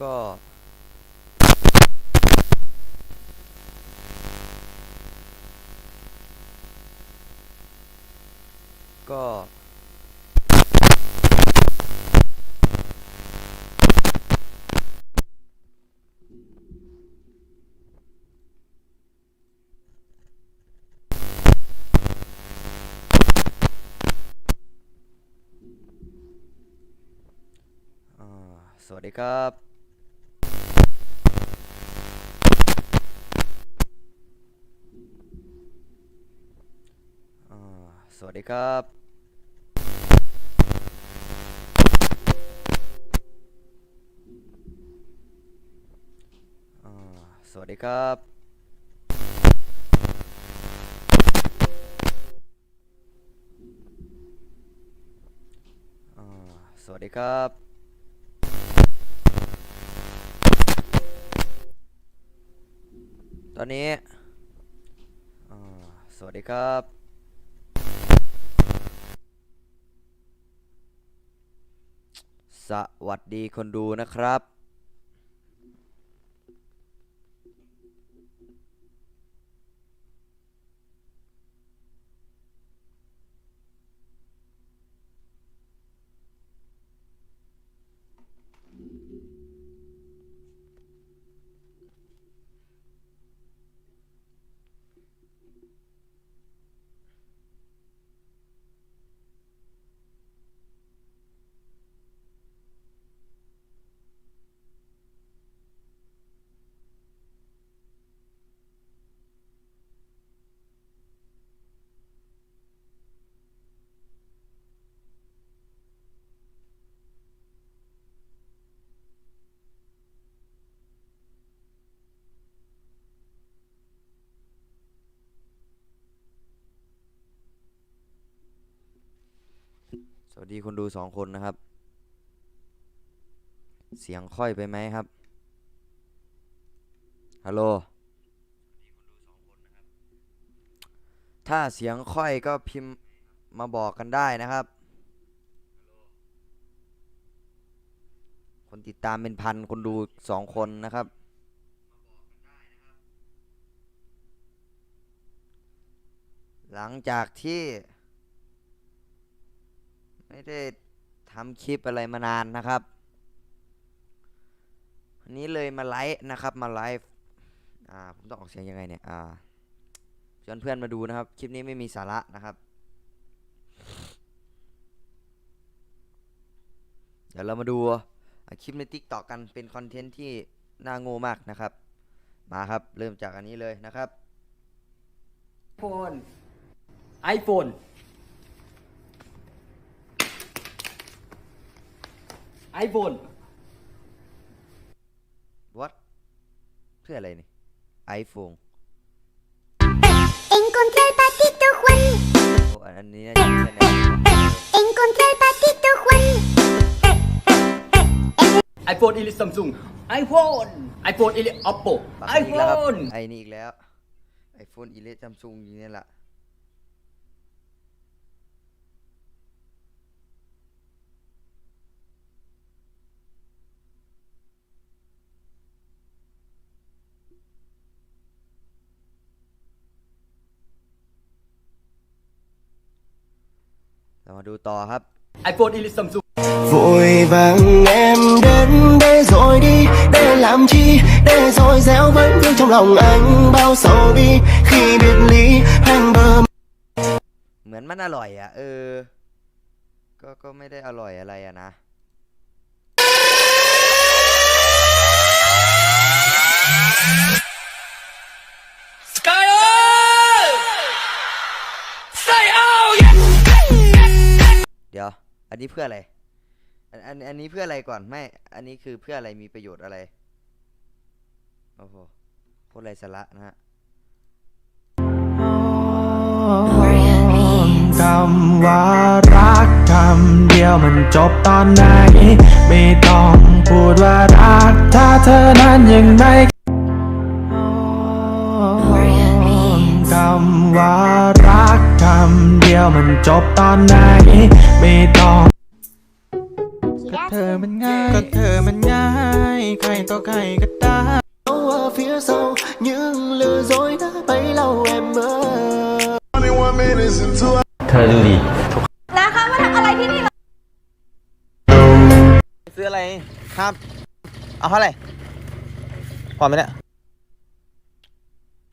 ก็ ก็อ่าสวัสดีครับ อ่า สวัสดีครับสวัสดีครับ สวัสดีครับ ตอนนี้ สวัสดีครับ สวัสดีคนดูนะครับ วัสดีคนดูสองคนนะครับ เสียงค่อยไปไหมครับ ฮัลโหล ถ้าเสียงค่อยก็พิมพ์มาบอกกันได้นะครับ คนติดตามเป็นพันคนดูสองคนนะครับ หลังจากที่ ไม่ได้ทำคลิปอะไรมานานนะครับวันนี้เลยมาไลฟ์นะครับมาไลฟ์อ่าผมต้องออกเสียงยังไงเนี่ยอ่าชวนเพื่อนมาดูนะครับ คลิปนี้ไม่มีสาระนะครับ เดี๋ยวเรามาดูคลิปใน t ิ k t o k กันเป็นคอนเทนต์ที่น่าโง่มากนะครับ มาครับเริ่มจากอันนี้เลยนะครับ iPhone iPhone iPhone what เพื่ออะไรนี่ iPhone Encontré el patito Juan. โอ้อันนี้น่าจะใช่แน่ Encontré el patito Juan. iPhone อิลิ Samsung iPhone iPhone อิลิ Oppo บักอีกแล้วครับ iPhone ไอ้นี่อีกแล้ว iPhone อีเลซัมซุงอย่างนี้แหละ มาดูต่อครับ iPhone อิลิ Samsung Vội vàng em đến đây rồi đi Để làm chi Để rồi gieo vẫn vương trong lòng anh Bao sầu đi Khi biệt ly hoang bờ เหมือนมันอร่อยอะ เออ ก็ก็ไม่ได้อร่อยอะไรอะนะ อันนี้เพื่ออะไรอันอันอันนี้เพื่ออะไรก่อนไม่ อันนี้คือเพื่ออะไรมีประโยชน์อะไรโอ้โหโคตรไรสาระนะฮะคำว่ารักคำเดียวมันจบตอนไหน ไม่ต้องพูดว่ารัก ถ้าเธอนั้นยังไม่คำว่ารักคำเดียว มันจบตอนไหน ไม่ต้องก็เธอมันง่าย ก็เธอมันง่าย ใครต่อใครก็ได้ ở phía sau những lừa dối đã bấy lâu em ơi เธอดูดินะคะมาทำอะไรที่นี่เหรอซื้ออะไรครับ เอาเท่าไหร่พอไหมเนี่ย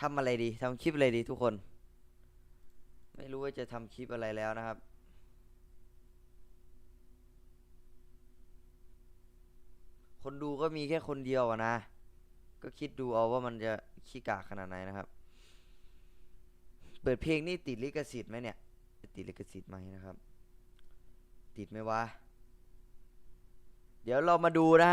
ทำอะไรดี ทำคลิปอะไรดีทุกคนไม่รู้ ว่าจะทำคลิปอะไรแล้วนะครับ คนดูก็มีแค่คนเดียวนะ ก็คิดดูเอาว่ามันจะขี้กากขนาดไหนนะครับ เปิดเพลงนี่ติดลิขสิทธิ์ไหมเนี่ย ติดลิขสิทธิ์ไหมนะครับ ติดไหมวะ เดี๋ยวเรามาดูนะฮะ